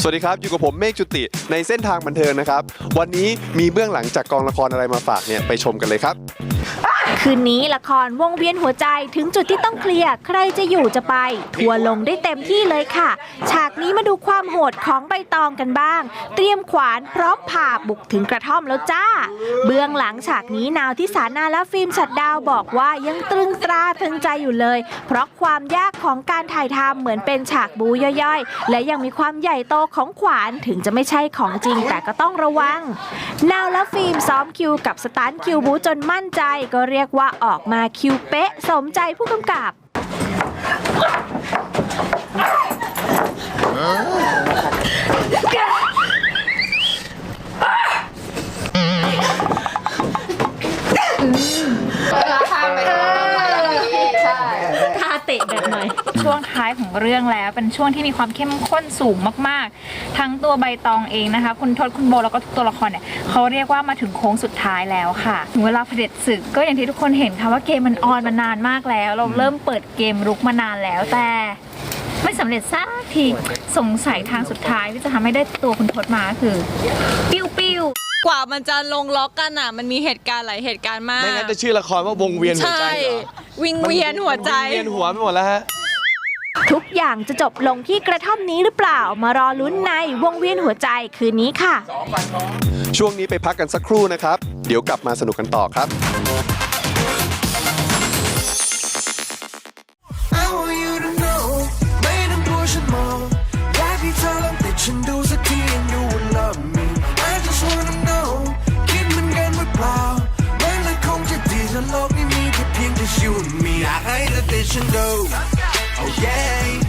สวัสดีครับ อยู่กับผมเมฆจุติในเส้นทางบันเทิงนะครับ วันนี้มีเบื้องหลังจากกองละครอะไรมาฝากเนี่ย ไปชมกันเลยครับ คืนนี้ละครวงเวียนหัวใจถึงจุดที่ต้องเคลียร์ใครจะอยู่จะไป ทัวร์ลงได้เต็มที่เลยค่ะ ฉากนี้มาดูความโหดของใบตองกันบ้าง เตรียมขวานพร้อมผ่าบุกถึงกระท่อมแล้วจ้า เบื้องหลังฉากนี้นาวที่สานาและฟิล์มฉัดดาวบอกว่ายังตรึงตราตรึงใจอยู่เลย เพราะความยากของการถ่ายทำเหมือนเป็นฉากบูย่อยๆ และยังมีความใหญ่โตของขวานถึงจะไม่ใช่ของจริงแต่ก็ต้องระวังนาวและฟิล์มซ้อมคิวกับสตันคิวบูจนมั่นใจก็เรียียกว่าออกมาคิวเป๊ะสมใจผู้กำกับ เตะแบบหน ช่วงท้ายของเรื่องแล้วเป็นช่วงที่มีความเข้มข้นสูงมาก ๆ ทั้งตัวใบตองเองนะคะ คุณทศคุณโบแล้วก็ทุกตัวละครเนี่ยเขาเรียกว่ามาถึงโค้งสุดท้ายแล้วค่ะถึงเวลาเผด็จศึกก็อย่างที่ทุกคนเห็นค่ะว่าเกมมันออนมานานมากแล้ว เราเริ่มเปิดเกมรุกมานานแล้วแต่ไม่สำเร็จสักทีสงสัยทางสุดท้ายที่จะทำให้ได้ตัวคุณทศมาคือ ปิ้วปิ้ว กว่ามันจะลงล็อกกันอะ มันมีเหตุการณ์หลายเหตุการณ์มากไม่งั้นจะชื่อละครว่าวงเวียนหัวใช่ใจเหรอวิงเวียนหัวใจ มันเวียนหัวไปหมดแล้วฮะ ทุกอย่างจะจบลงที่กระท่อมนี้หรือเปล่า มารอลุ้นในวงเวียนหัวใจคืนนี้ค่ะ ช่วงนี้ไปพักกันสักครู่นะครับ เดี๋ยวกลับมาสนุกกันต่อครับ high as the fish go. Oh yeah.